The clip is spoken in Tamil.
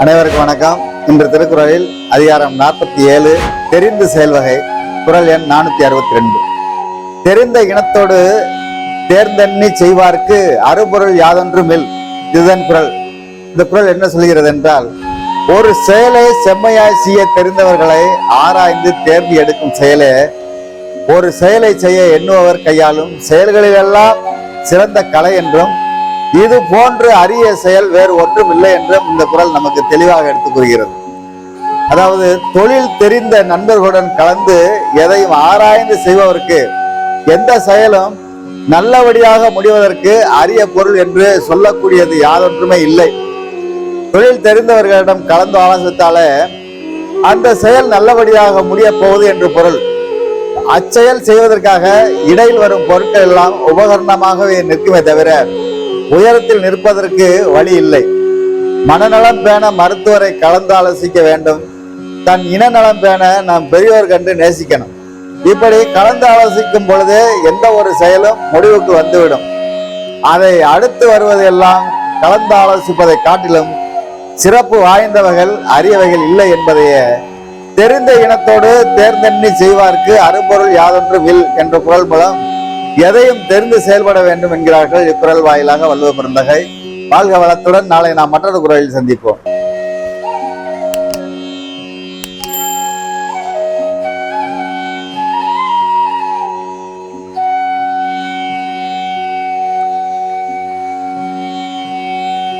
அனைவருக்கும் வணக்கம். இன்று திருக்குறளில் அதிகாரம் நாற்பத்தி ஏழு தெரிந்து செயல்வகை குரல் எண் நானூத்தி அறுபத்தி ரெண்டு. தெரிந்த இனத்தோடு தேர்ந்தெண்ணி செய்வார்க்கு அறுபொருள் யாதொன்றும் இல் இதுதான் குரல். இந்த குரல் என்ன சொல்கிறது என்றால் ஒரு செயலை செம்மையாய் செய்ய தெரிந்தவர்களை ஆராய்ந்து தேர்ந்து எடுக்கும் செயலே ஒரு செயலை செய்ய எண்ணுபவர் கையாளும் செயல்களிலெல்லாம் சிறந்த கலை என்றும் இது போன்று அரிய செயல் வேறு ஒன்றும் இல்லை என்றும் இந்த குரல் நமக்கு தெளிவாக எடுத்துக் கூறுகிறது. அதாவது தொழில் தெரிந்த நண்பர்களுடன் கலந்து எதையும் ஆராய்ந்து செய்பவருக்கு எந்த செயலும் நல்லபடியாக முடிவதற்கு அரிய பொருள் என்று சொல்லக்கூடியது யாதொன்றுமே இல்லை. தொழில் தெரிந்தவர்களிடம் கலந்து ஆலோசித்தாலே அந்த செயல் நல்லபடியாக முடியப் போகுது என்று பொருள். அச்செயல் செய்வதற்காக இடையில் வரும் பொருட்கள் எல்லாம் உபகரணமாகவே நிற்குமே தவிர உயரத்தில் நிற்பதற்கு வழி இல்லை. மனநலம் பேண மருத்துவரை கலந்து ஆலோசிக்க வேண்டும். தன் இனநலம் பேண நாம் பெரியோர் கண்டு நேசிக்கணும். இப்படி கலந்து ஆலோசிக்கும் பொழுது எந்த ஒரு செயலும் முடிவுக்கு வந்துவிடும். அதை அடுத்து வருவதெல்லாம் கலந்து ஆலோசிப்பதை காட்டிலும் சிறப்பு வாய்ந்தவர்கள் அரியவைகள் இல்லை என்பதையே தெரிந்த இனத்தோடு தேர்ந்தெண்ணி செய்வார்க்கு அரும்பொருள் யாதொன்று வில் என்ற குரல் மூலம் எதையும் தெரிந்து செயல்பட வேண்டும் என்கிறார்கள் இக்குரல் வாயிலாக வள்ளுவ பிறந்தகை வாழ்க வளத்துடன் நாளை நாம் மற்றொரு குரலில் சந்திப்போம்.